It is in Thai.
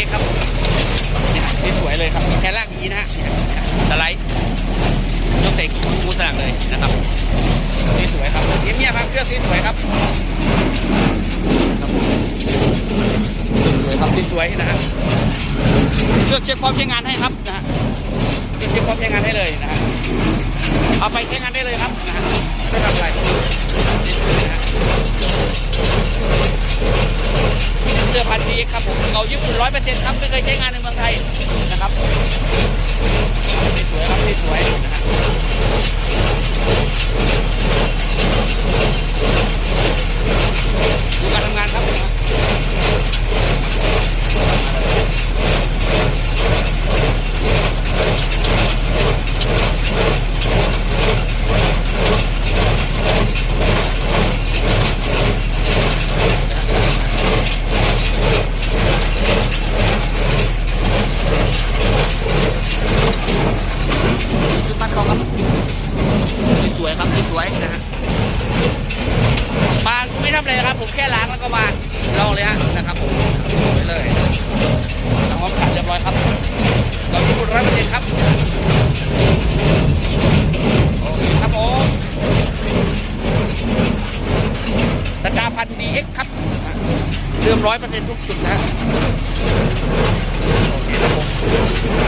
นี้ครับนี่สวยเลยครับแค่ลางอย่างนี้นะฮะสไลด์ยกเตะมูสลักเลยนะครับสวยๆครับเงียบๆครับเครื่องสวยๆครับสวยๆครับสวยนะฮะเครื่องเช็คความใช้งานให้ครับนะฮะเครื่องเช็คความใช้งานให้เลยนะฮะเอาไปใช้งานได้เลยครับนะฮะไม่ทำอะไรนะฮะเสื้อพันธุ์ดีครับผม เก่าญี่ปุ่นร้อยเปอร์เซ็นต์ครับไม่เคยใช้งานในเมืองไทยนะครับสวยครับสวยนะฮะดูการทำงานครับชุดมัดเขาครับ สวยนะฮะปลาไม่ทำอะไรนะครับ ผมแค่ล้างแล้วก็วางลองเลยฮะนะครับผมไปเลยทำความสะอาดเรียบร้อยครับ เราญี่ปุ่นร้อยเปอร์เซ็นต์ครับโอเคครับผมสตาร์พันดีเอ็กครับเริ่มร้อยเปอร์เซ็นต์ทุกจุดนะ